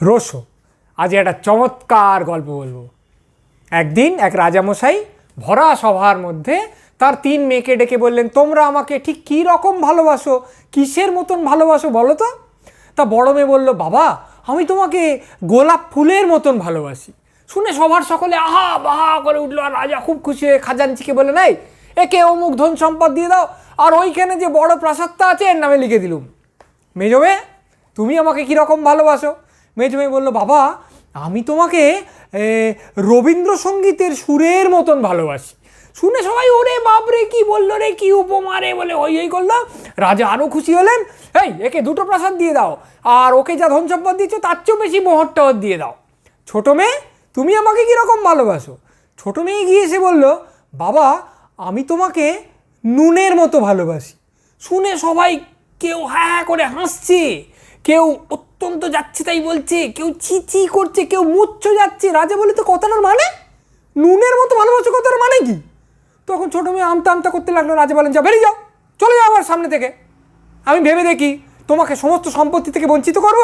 Rossouw আজ একটা চমৎকার গল্প বলব। একদিন এক রাজামশাই ভরা সভার মধ্যে তার তিন মেয়েকে ডেকে বললেন, তোমরা আমাকে ঠিক কী রকম ভালোবাসো? কিসের মতন ভালোবাসো বলো তো? তা বড় মেয়ে বলল, বাবা, আমি তোমাকে গোলাপ ফুলের মতন ভালোবাসি। শুনে সবার সকলে আহা বাহা করে উঠল, আর রাজা খুব খুশি হয়ে খাজানচিকে বলে নাই একে অমুক ধন সম্পদ দিয়ে দাও, আর ওইখানে যে বড় প্রাসাদটা আছে, এর নামে লিখে দিলুম। মেজমে তুমি আমাকে কীরকম ভালোবাসো? মেজমে বলল, বাবা, আমি তোমাকে রবীন্দ্রসঙ্গীতের সুরের মতন ভালোবাসি। শুনে সবাই, ওরে বাপরে, কি বলল রে, কি উপমা রে, বলে হই হই করল। রাজা আরও খুশি হলেন, এই, একে দুটো প্রাসাদ দিয়ে দাও, আর ওকে যা ধন সম্পদ দিচ্ছ, তার চেয়েও বেশি মোহর টহর দিয়ে দাও। ছোটো মেয়ে, তুমি আমাকে কীরকম ভালোবাসো? ছোটো মেয়ে গিয়ে এসে বলল, বাবা, আমি তোমাকে নুনের মতো ভালোবাসি। শুনে সবাই কেউ হ্যাঁ করে হাসছে। কেউ অত্যন্ত যাচ্ছে তাই বলছে, কেউ ছি করছে, কেউ মুচ্ছ যাচ্ছে। রাজা বলে তো কথাটার মানে? নুনের মতো ভালোবাসো কথার মানে কি? তখন ছোটো মেয়ে আমতা আমতা করতে লাগল, রাজা বলেন যা বেরিয়ে যাও, চলে যাও আমার সামনে থেকে। আমি ভেবে দেখি তোমাকে সমস্ত সম্পত্তি থেকে বঞ্চিত করব,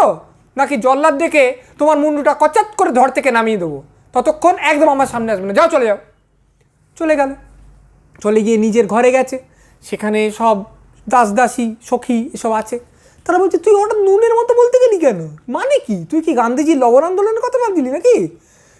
নাকি জল্লাদ দেখে তোমার মুন্ডুটা কচাত করে ধর থেকে নামিয়ে দেবো? ততক্ষণ একদম আমার সামনে আসবে না। যাও, চলে যাও। চলে গেল। চলে গিয়ে নিজের ঘরে গেছে। সেখানে সব দাস দাসী সখী এসব আছে। তারা বলছে, তুই হঠাৎ নুনের মতো বলতে গেলি কেন? মানে কি? তুই কি গান্ধীজির লবণ আন্দোলনের কথা ভাবছিলি নাকি?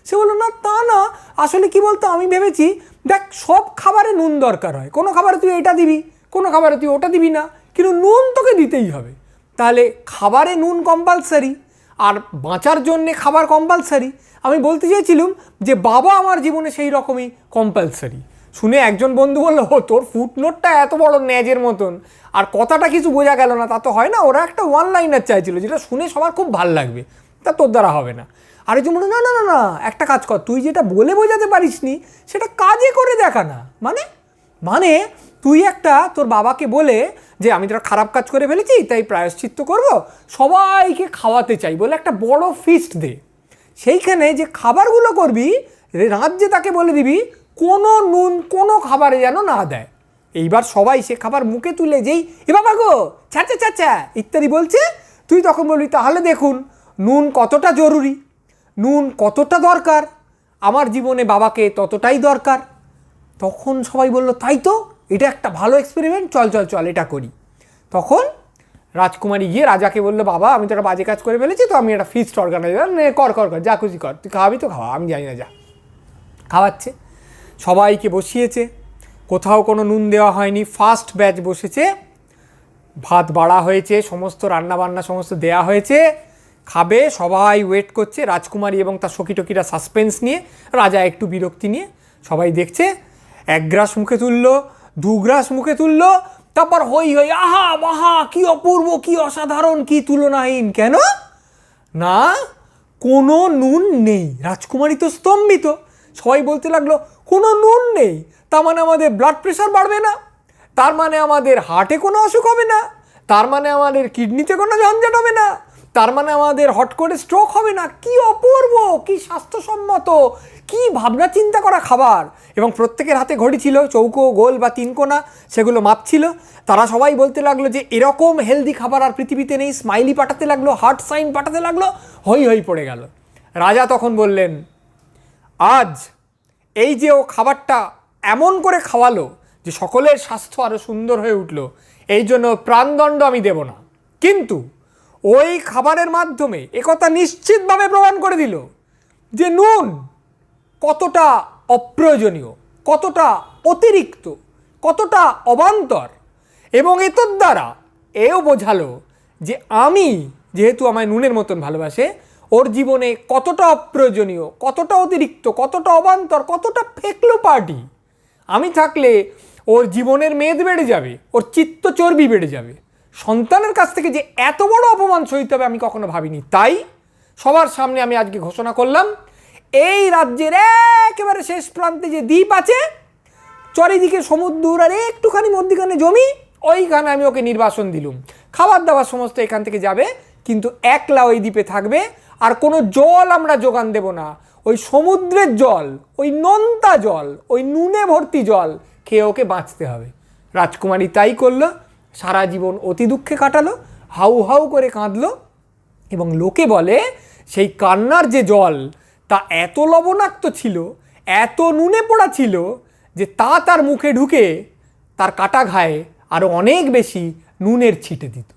সে বলল, না, তা না। আসলে কি বলতো, আমি ভেবেছি, দেখ, সব খাবারে নুন দরকার হয়। কোনো খাবারে তুই এটা দিবি, কোনো খাবারে তুই ওটা দিবি না। কিন্তু নুন তোকে দিতেই হবে। তাহলে খাবারে নুন কম্পালসারি আর বাঁচার জন্যে খাবার কম্পালসারি আমি বলতে চেয়েছিলাম যে, বাবা আমার জীবনে সেই রকমই কম্পালসারি শুনে একজন বন্ধু বলল তোর ফুটনোটটা এত বড় ন্যাজের মতন। আর কথাটা কিছু বোঝা গেল না, তা তো হয় না, ওরা একটা ওয়ান লাইনার চাইছিল, যেটা শুনে সবার খুব ভালো লাগবে, তা তোর দ্বারা হবে না। আরেকজন বলল, না না না না, একটা কাজ কর, তুই যেটা বলে বোঝাতে পারিসনি, সেটা কাজে করে দেখা না। মানে? মানে তুই একটা, তোর বাবাকে বলে যে, আমি তোরা খারাপ কাজ করে ফেলেছি, তাই প্রায়শ্চিত্ত করব, সবাইকে খাওয়াতে চাই। বলে একটা বড় ফিস্ট দে। সেইখানে যে খাবারগুলো করবি রাজ্যে তাকে বলে দিবি কোনো নুন, কোনো খাবারে যেন না দেয়। এইবার সবাই সে খাবার মুখে তুলে যেই, এ বাবা গো চাচা চাচা ইত্যাদি বলছে। তুই তখন বলবি, তাহলে দেখুন, নুন কতটা জরুরি, নুন কতটা দরকার, আমার জীবনে বাবাকে ততটাই দরকার। তখন সবাই বলল, তাই তো, এটা একটা ভালো এক্সপেরিমেন্ট চল চল চল, এটা করি। তখন রাজকুমারী গিয়ে রাজাকে বলল, বাবা, আমি তো একটা বাজে কাজ করে ফেলেছি, তো আমি একটা ফিস্ট অর্গানাইজার কর কর কর, যা খুশি কর, তুই খাওয়াবি তো খাওয়া, আমি জানি না, যা। খাওয়াচ্ছে। সবাইকে বসিয়েছে। কোথাও কোনো নুন দেওয়া হয়নি। ফার্স্ট ব্যাচ বসেছে। ভাত বাড়া হয়েছে, সমস্ত রান্নাবান্না সমস্ত দেয়া হয়েছে। খাবে, সবাই ওয়েট করছে, রাজকুমারী এবং তার সখী টকিরা সাসপেন্স নিয়ে, রাজা একটু বিরক্তি নিয়ে সবাই দেখছে। এক গ্রাস মুখে তুললো, দু গ্রাস মুখে তুললো, তারপর হই হই, আহা, বাহা, কি অপূর্ব, কি অসাধারণ, কি তুলনাহীন, কেন? না, কোনো নুন নেই। রাজকুমারী তো স্তম্ভিত। সবাই বলতে লাগল কোনো নুন নেই, তার মানে আমাদের ব্লাড প্রেশার বাড়বে না, তার মানে আমাদের হার্টে কোনো অসুখ হবে না, তার মানে আমাদের কিডনিতে কোনো ঝঞ্ঝাট হবে না, তার মানে আমাদের হট করে স্ট্রোক হবে না। কি অপূর্ব, কি স্বাস্থ্যসম্মত, কি ভাবনা চিন্তা করা খাবার। এবং প্রত্যেকের হাতে ঘড়ি ছিল, চৌকো, গোল বা তিনকোনা সেগুলো মাপছিল তারা সবাই বলতে লাগল যে এরকম হেলদি খাবার আর পৃথিবীতে নেই স্মাইলি পাঠাতে লাগল হার্ট সাইন পাঠাতে লাগল, হই হই পড়ে গেল। রাজা তখন বললেন, আজ এই যে ও খাবারটা এমন করে খাওয়ালো যে সকলের স্বাস্থ্য আরও সুন্দর হয়ে উঠল, এই জন্য প্রাণদণ্ড আমি দেব না। কিন্তু ওই খাবারের মাধ্যমে একথা নিশ্চিতভাবে প্রমাণ করে দিল যে নুন কতটা অপ্রয়োজনীয়, কতটা অতিরিক্ত, কতটা অবান্তর এবং এতর দ্বারা এও বোঝালো যে আমি যেহেতু আমায় নুনের মতন ভালোবাসে ওর জীবনে কতটা অপ্রয়োজনীয়, কতটা অতিরিক্ত, কতটা অবান্তর, কতটা ফেকলো পার্টি, আমি থাকলে ওর জীবনের মেদ বেড়ে যাবে, ওর চিত্ত চর্বি বেড়ে যাবে। সন্তানের কাছ থেকে যে এত বড় অপমান সইতে হবে আমি কখনো ভাবিনি। তাই সবার সামনে আমি আজকে ঘোষণা করলাম, এই রাজ্যের একেবারে শেষ প্রান্তে যে দ্বীপ আছে, চারিদিকে সমুদ্র আর একটুখানি মধ্যিখানে জমি, ওইখানে আমি ওকে নির্বাসন দিলুম। খাবার দাবার সমস্ত এখান থেকে যাবে, কিন্তু একলা ওই দ্বীপে থাকবে আর কোনো জল আমরা যোগান দেব না। ওই সমুদ্রের জল, ওই নোনতা জল, ওই নুনে ভর্তি জল খেয়ে ওকে বাঁচতে হবে। রাজকুমারী তাই করল, সারা জীবন অতি দুঃখে কাটালো, হাউ হাউ করে কাঁদলো এবং লোকে বলে, সেই কান্নার যে জল, তা এত লবণাক্ত ছিল, এত নুনে পোড়া ছিল যে তা তার মুখে ঢুকে তার কাটা ঘায়ে আরও অনেক বেশি নুনের ছিটে দিত।